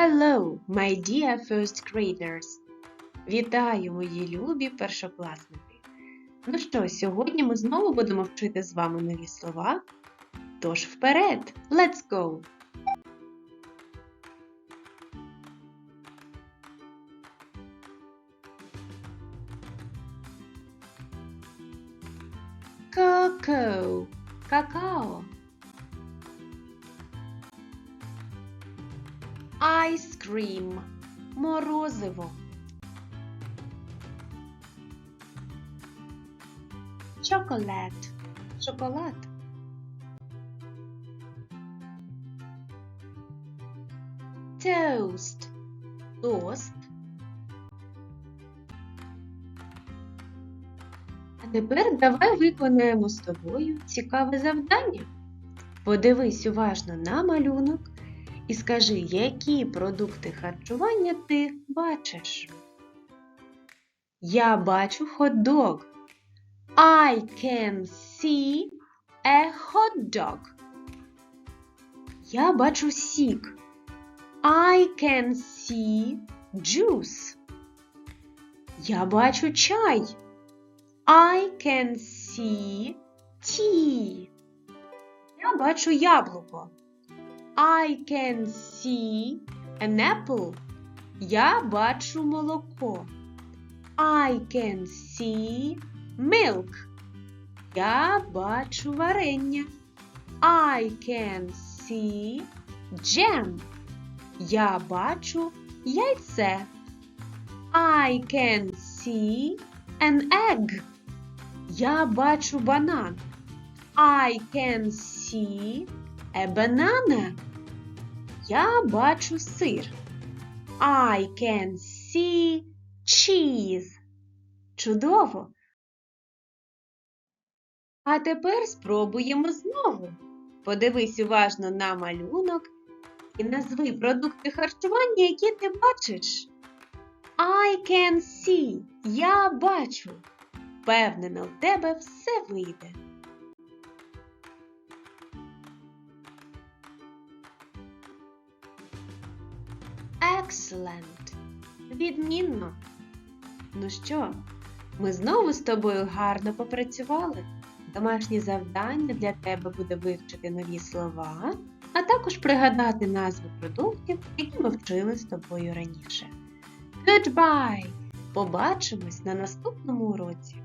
Hello, my dear first graders! Вітаю, мої любі першокласники! Ну що, сьогодні ми знову будемо вчити з вами нові слова. Тож вперед! Let's go! Cocoa какао Ice cream. Морозиво. Chocolate шоколад. Toast. Тост. А тепер давай виконаємо з тобою цікаве завдання. Подивись уважно на малюнок і скажи, які продукти харчування ти бачиш. Я бачу хот-дог. I can see a hot dog. Я бачу сік. I can see juice. Я бачу чай. I can see tea. Я бачу яблуко. I can see an apple. Я бачу молоко. I can see milk. Я бачу варення. I can see jam. Я бачу яйце. I can see an egg. Я бачу банан. I can see a banana. Я бачу сир. I can see cheese. Чудово! А тепер спробуємо знову. Подивись уважно на малюнок і назви продукти харчування, які ти бачиш. I can see. Я бачу. Впевнена, в тебе все вийде. Excellent. Відмінно. Ну що, ми знову з тобою гарно попрацювали. Домашнє завдання для тебе буде вивчити нові слова, а також пригадати назви продуктів, які ми вчили з тобою раніше. Goodbye! Побачимось на наступному уроці!